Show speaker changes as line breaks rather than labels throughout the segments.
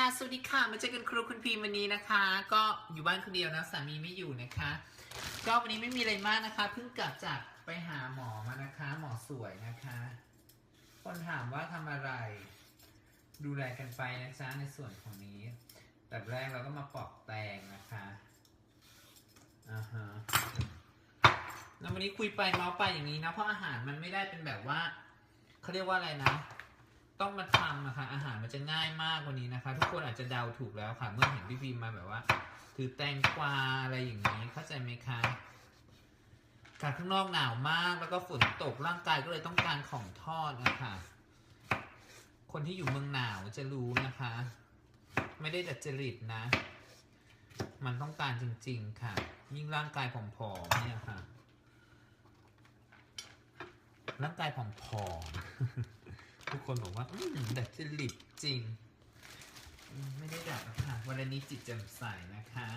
ค่ะสวัสดีค่ะ มาเจอกันครูคุณพีวันนี้นะคะ ก็อยู่บ้านคนเดียวนะ สามีไม่อยู่นะคะ ก็วันนี้ไม่มีอะไรมากนะคะ เพิ่งกลับจากไปหาหมอมานะคะ หมอสวยนะคะ คนถามว่าทำอะไร ดูแลกันไปนะจ๊ะในส่วนของนี้ แต่แรกเราก็มาปอกแตงนะคะอ่าฮะแล้ววันนี้คุยไปเมาไปอย่างนี้นะ เพราะอาหารมันไม่ได้เป็นแบบว่าเขาเรียกว่าอะไรนะ ต้องมาทำนะคะ อาหารมันจะง่ายมากกว่านี้นะคะ ทุกคนอาจจะเดาถูกแล้วค่ะ เมื่อเห็นพี่พิมมาแบบว่า ถือแตงกวาอะไรอย่างนี้เข้าใจไหมคะการข้างนอกหนาวมากแล้วก็ฝนตกร่างกายก็เลยต้องการของทอดนะคะ คนที่อยู่เมืองหนาวจะรู้นะคะ ไม่ได้ดัดจริตนะ มันต้องการจริง ๆ ค่ะ ยิ่งร่างกายผอมๆเนี่ยค่ะ ร่างกายผอมๆ ทุกคนบอกว่าดัดจริตจริง ไม่ได้ดัดค่ะวันนี้จิตแจ่มใสนะคะ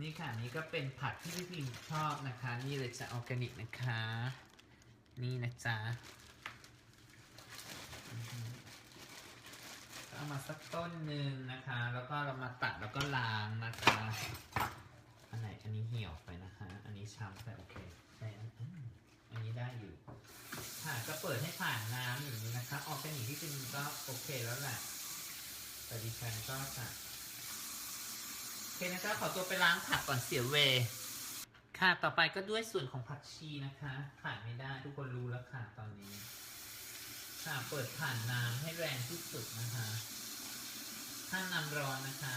นี่ค่ะนี่ก็เป็นผักที่พี่พิมชอบนะคะ นี่เลยจะออร์แกนิกนะคะ นี่นะจ๊ะก็เอามาสักต้นหนึ่งนะคะ แล้วก็เรามาตัดแล้วก็ล้างนะคะอันไหนอันนี้เหี่ยวไปนะคะ อันนี้ช้ำแต่โอเคใช่ อันนี้ได้อยู่ค่ะก็เปิดให้ผ่านน้ำอย่างนี้นะคะออร์แกนิกที่จริงก็โอเคแล้วแหละแต่ดิฉันก็จะโอเคนะจ๊ะขอตัวไปล้างผักก่อนเสียเว ค่ะต่อไปก็ด้วยส่วนของผักชีนะคะขาดไม่ได้ทุกคนรู้แล้วค่ะตอนนี้ ค่ะเปิดผ่านน้ำให้แรงที่สุดนะคะห้าน้ำร้อนนะคะ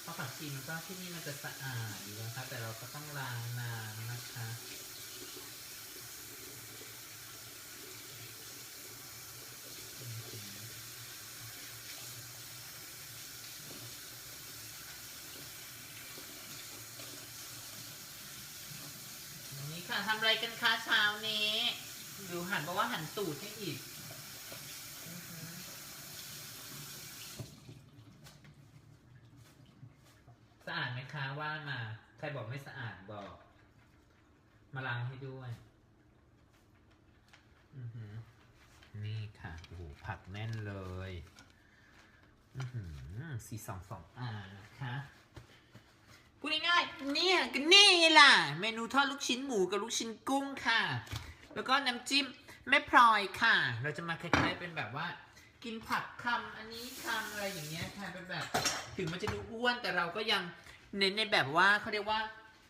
เพราะผักชีมันก็ที่นี่มันจะสะอาดอยู่นะคะแต่เราก็ต้องล้างน้ำนะคะ วันนี้ค่ะทำอะไร กันคะเช้านี้ดูหันบอกว่าหันตูดให้อีกสะอาดไหมคะว่ามา ใครบอกไม่สะอาดบอก มาล้างให้ด้วย อือหือ นี่ค่ะโอ้โหผักแน่นเลย อือหือสี่สองสองอ่านะคะ เนี่ยก็นี่ไงล่ะ เมนูทอดลูกชิ้นหมูกับลูกชิ้นกุ้งค่ะ แล้วก็น้ำจิ้มแม่พลอยค่ะ เราจะมาคล้ายๆเป็นแบบว่า กินผักคำอันนี้คำอะไรอย่างเงี้ยค่ะเป็นแบบ ถึงมันจะดูอ้วนแต่เราก็ยังเน้นในแบบว่าเขาเรียกว่า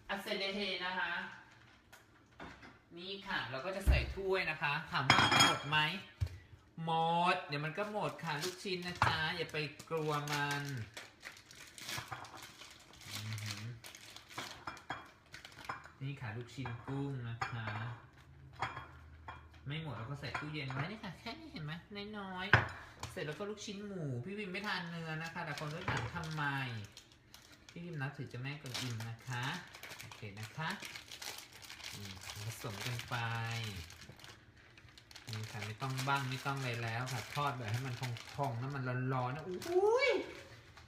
อัเซเลเทนะคะ นี่ค่ะ เราก็จะใส่ถ้วยนะคะ ถามว่าหมดไหมหมด เดี๋ยวมันก็หมดค่ะลูกชิ้นนะจ๊ะอย่าไปกลัวมัน นี่ค่ะลูกชิ้นกุ้งนะคะ ไม่หมดเราก็ใส่ตู้เย็นไว้นี่ค่ะ แค่นี้เห็นไหมน้อยๆ เสร็จแล้วก็ลูกชิ้นหมู พี่พิมไม่ทานเนื้อนะคะ แต่คนก็ถามทำไม พี่พิมนับถือเจ้าแม่กวนอิมนะคะ โอเคนะคะผสมกันไปนี่ค่ะไม่ต้องบ้างไม่ต้องอะไรแล้วค่ะทอดแบบให้มันพองๆน้ำมันร้อนๆนะอุ้ย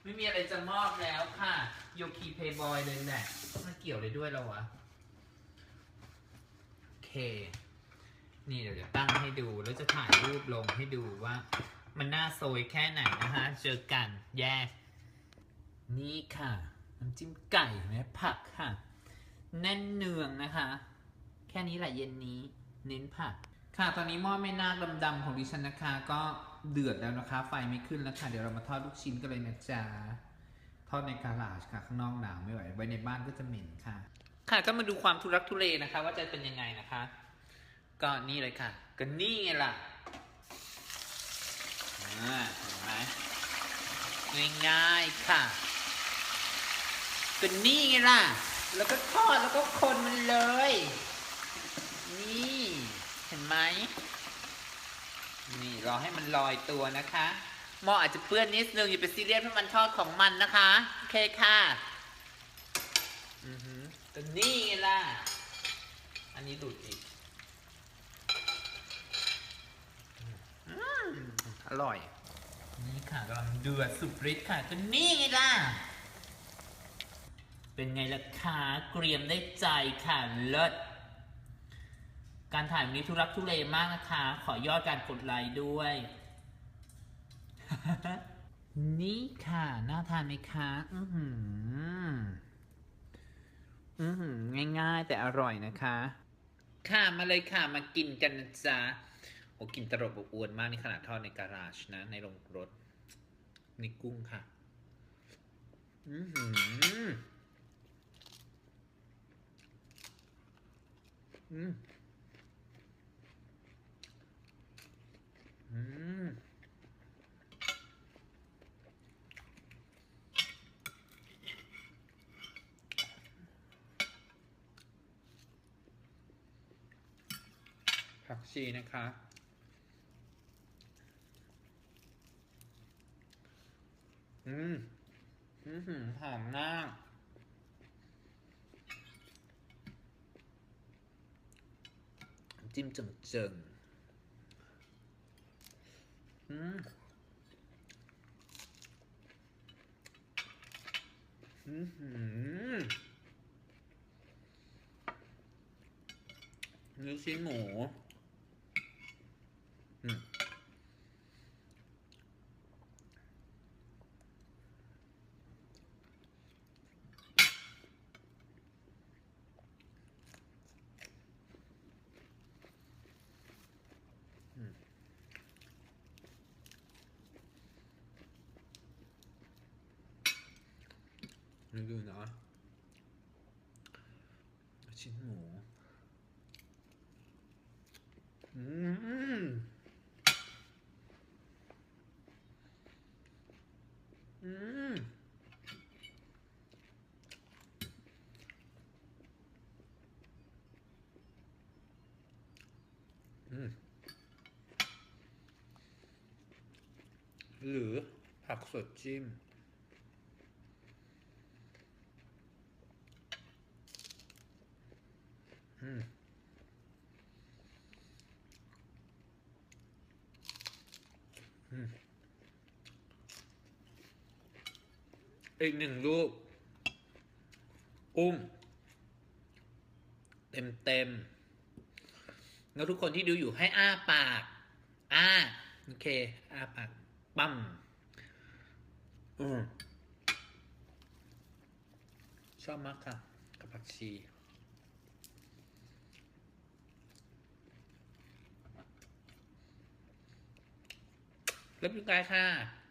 ไม่มีอะไรจะมอบแล้วค่ะ โยคีเพย์บอยเลยแหละมันเกี่ยวเลยด้วยเราอะ นี่เดี๋ยวจะตั้งให้ดูแล้วจะถ่ายรูปลงให้ดูว่า มันน่าโซยแค่ไหนนะคะเจอกันแยก นี่ค่ะน้ำจิ้มไก่แม่ผักค่ะ แน่นเนืองนะคะ แค่นี้แหละเย็นนี้เน้นผัก ค่ะตอนนี้หม้อแม่นาคดำๆของดิฉันนะคะ ก็เดือดแล้วนะคะ ไฟไม่ขึ้นแล้วค่ะ เดี๋ยวเรามาทอดลูกชิ้นกันเลยนะจ๊ะทอดในกาลาชค่ะ ข้างนอกหนาวไม่ไหวไว้ในบ้านก็จะเหม็นค่ะ ค่ะก็มาดูความทุรักทุเลนะคะ ว่าจะเป็นยังไงนะคะ ก็นี่เลยค่ะ ก็นี่ไงล่ะเห็นไหมง่ายๆค่ะก็นี่ไงล่ะ แล้วก็ทอดแล้วก็คนมันเลย นี่เห็นไหมนี่รอให้มันลอยตัวนะคะหม้ออาจจะเปื้อนนิดนึงอย่าไปซีเรียสเพราะมันทอดของมันนะคะ โอเคค่ะ ก็นี่ไงล่ะ อันนี้ดูดอีกอืมอร่อย นี่ค่ะกำลังเดือดสุดฤทธิ์ค่ะ ก็นี่ไงล่ะ เป็นไงล่ะคะเกรียมได้ใจค่ะ เลิศ การถ่ายวันนี้ทุรักทุเลมากนะคะ ขอยอดการกดไลค์ด้วย นี่ค่ะ น่าทานไหมคะ อือหือ อือหือง่ายๆ แต่อร่อยนะคะ ค่ะมาเลยค่ะมากินกันนะจ๊ะโอ้กินตลบอบอวนมากในขนาดทอดในการาชนะ ในโรงรถนี่กุ้งค่ะ อือหืออืม อืม ผักชีนะคะ อืม อือหือมมากจิ้มจังเจิงอืม อือหือลูกชิ้นหมู นี่ดูนะชิ้นหมูอืมอืม อีกหนึ่งลูกอุ้ม เต็มเต็มๆแล้วทุกคนที่ดูอยู่ให้อ้าปาก อ้า โอเค อ้าปาก ปั๊มอืมชอบมากค่ะ กับผักชี เรียบร้อยค่ะ